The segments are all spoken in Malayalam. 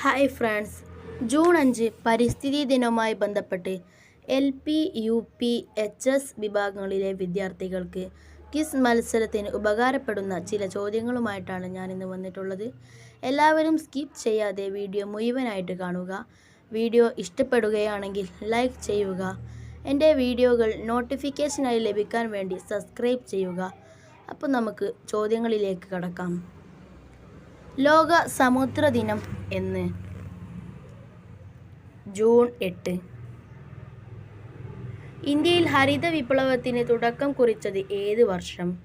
Hi friends. ജൂൺ അഞ്ച് പരിസ്ഥിതി ദിനവുമായി ബന്ധപ്പെട്ട് L P U P H S വിഭാഗങ്ങളിലെ വിദ്യാർത്ഥികൾക്ക് ക്വിസ് മത്സരത്തിന് ഉപകാരപ്പെടുന്ന ചില ചോദ്യങ്ങളുമായിട്ടാണ് ഞാൻ ഇന്ന് വന്നിട്ടുള്ളത്. എല്ലാവരും സ്കിപ്പ് ചെയ്യാതെ വീഡിയോ മുഴുവനായിട്ട് കാണുക. വീഡിയോ ഇഷ്ടപ്പെടുകയാണെങ്കിൽ ലൈക്ക് ചെയ്യുക. എന്റെ വീഡിയോകൾ നോട്ടിഫിക്കേഷനായി ലഭിക്കാൻ വേണ്ടി സബ്സ്ക്രൈബ് ചെയ്യുക. അപ്പോൾ നമുക്ക് ചോദ്യങ്ങളിലേക്ക് കടക്കാം. ലോക സമുദ്ര ദിനം എന്ന്. ജൂൺ എട്ട്. ഇന്ത്യയിൽ ഹരിത വിപ്ലവത്തിന് തുടക്കം കുറിച്ചത് ഏത് വർഷം?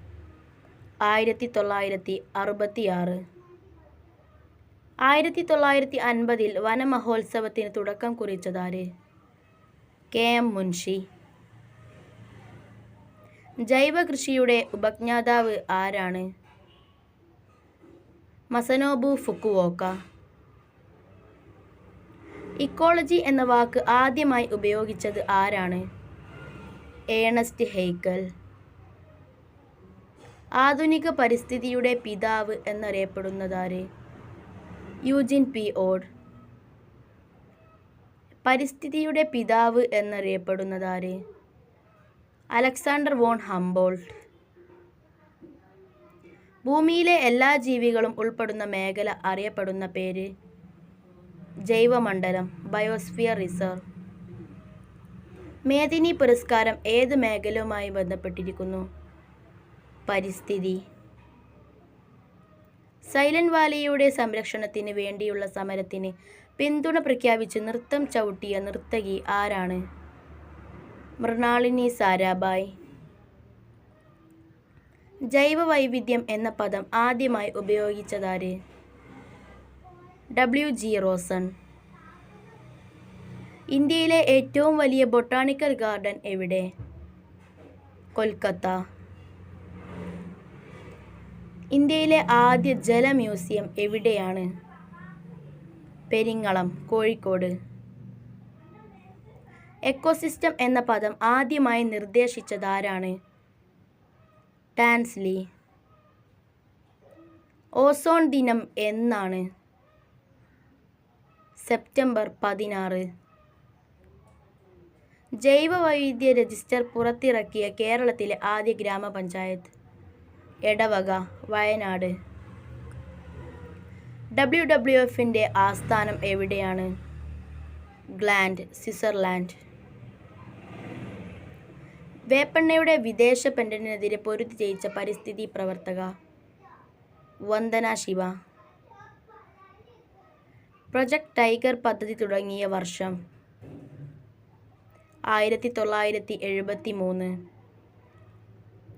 ആയിരത്തി തൊള്ളായിരത്തി അറുപത്തിയാറ് ആയിരത്തി തൊള്ളായിരത്തി അൻപതിൽ വനമഹോത്സവത്തിന് തുടക്കം കുറിച്ചതാര് കെ. എം. മുൻഷി. ജൈവകൃഷിയുടെ ഉപജ്ഞാതാവ് ആരാണ്? മസനോബു ഫുക്കുവോക്ക. ഇക്കോളജി എന്ന വാക്ക് ആദ്യമായി ഉപയോഗിച്ചത് ആരാണ്? Ernest Haeckel. ആധുനിക പരിസ്ഥിതിയുടെ പിതാവ് എന്നറിയപ്പെടുന്നതാര്? യൂജിൻ പി. ഓഡ്. പരിസ്ഥിതിയുടെ പിതാവ് എന്നറിയപ്പെടുന്നതാര്? Alexander von Humboldt. ഭൂമിയിലെ എല്ലാ ജീവികളും ഉൾപ്പെടുന്ന മേഖല അറിയപ്പെടുന്ന പേര്? ജൈവമണ്ഡലം ബയോസ്ഫിയർ റിസർവ്. മേദിനി പുരസ്കാരം ഏത് മേഖലയുമായി ബന്ധപ്പെട്ടിരിക്കുന്നു? പരിസ്ഥിതി. സൈലന്റ് വാലിയുടെ സംരക്ഷണത്തിന് വേണ്ടിയുള്ള സമരത്തിന് പിന്തുണ പ്രഖ്യാപിച്ച് നൃത്തം ചവിട്ടിയ നർത്തകി ആരാണ്? മൃണാളിനി സാരാഭായ്. ജൈവ വൈവിധ്യം എന്ന പദം ആദ്യമായി ഉപയോഗിച്ചതാര്? W G റോസൺ. ഇന്ത്യയിലെ ഏറ്റവും വലിയ ബൊട്ടാണിക്കൽ ഗാർഡൻ എവിടെ? കൊൽക്കത്ത. ഇന്ത്യയിലെ ആദ്യ ജല മ്യൂസിയം എവിടെയാണ്? പെരിങ്ങളം കോഴിക്കോട്. എക്കോസിസ്റ്റം എന്ന പദം ആദ്യമായി നിർദ്ദേശിച്ചതാരാണ്? ടാൻസ്ലി. ഓസോൺ ദിനം എന്നാണ്. സെപ്റ്റംബർ പതിനാറ്. ജൈവവൈവിധ്യ രജിസ്റ്റർ പുറത്തിറക്കിയ കേരളത്തിലെ ആദ്യ ഗ്രാമപഞ്ചായത്ത് എടവക വയനാട്. ഡബ്ല്യു ഡബ്ല്യു എഫിന്റെ ആസ്ഥാനം എവിടെയാണ്? Gland Switzerland. വേപ്പെണ്ണയുടെ വിദേശ പെൻഡന്റിനെതിരെ പൊരുതി ജയിച്ച പരിസ്ഥിതി പ്രവർത്തക. വന്ദന ശിവ. പ്രൊജക്ട് ടൈഗർ പദ്ധതി തുടങ്ങിയ വർഷം ആയിരത്തി തൊള്ളായിരത്തി എഴുപത്തി മൂന്ന്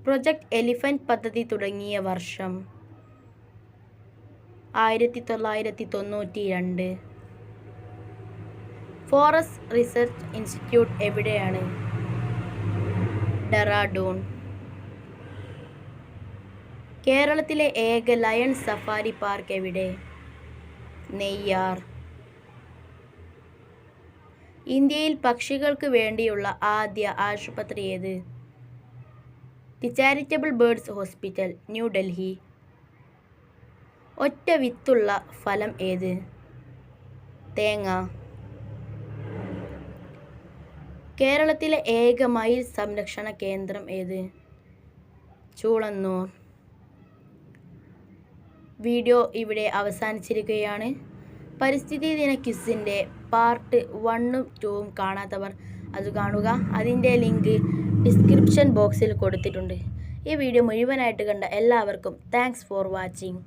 പ്രൊജക്ട് എലിഫന്റ് പദ്ധതി തുടങ്ങിയ വർഷം ആയിരത്തി തൊള്ളായിരത്തി തൊണ്ണൂറ്റി രണ്ട് ഫോറസ്റ്റ് റിസർച്ച് ഇൻസ്റ്റിറ്റ്യൂട്ട് എവിടെയാണ്? ഡെറാഡൂൺ. കേരളത്തിലെ ഏക ലയൺ സഫാരി പാർക്ക് എവിടെ? നെയ്യാർ. ഇന്ത്യയിൽ പക്ഷികൾക്ക് വേണ്ടിയുള്ള ആദ്യ ആശുപത്രി ഏത്? The charitable birds hospital New Delhi ഒറ്റ വിത്തുള്ള ഫലം ഏത്? തേങ്ങ. കേരളത്തിലെ ഏക മയിൽ സംരക്ഷണ കേന്ദ്രം ഏത്? ചൂളന്നൂർ. വീഡിയോ ഇവിടെ അവസാനിച്ചിരിക്കുകയാണ്. പരിസ്ഥിതി ദിന ക്വിസിന്റെ പാർട്ട് വണ്ണും ടൂവും കാണാത്തവർ അത് കാണുക. അതിന്റെ ലിങ്ക് ഡിസ്ക്രിപ്ഷൻ ബോക്സിൽ കൊടുത്തിട്ടുണ്ട്. ഈ വീഡിയോ മുഴുവനായിട്ട് കണ്ട എല്ലാവർക്കും താങ്ക്സ് ഫോർ വാച്ചിങ്.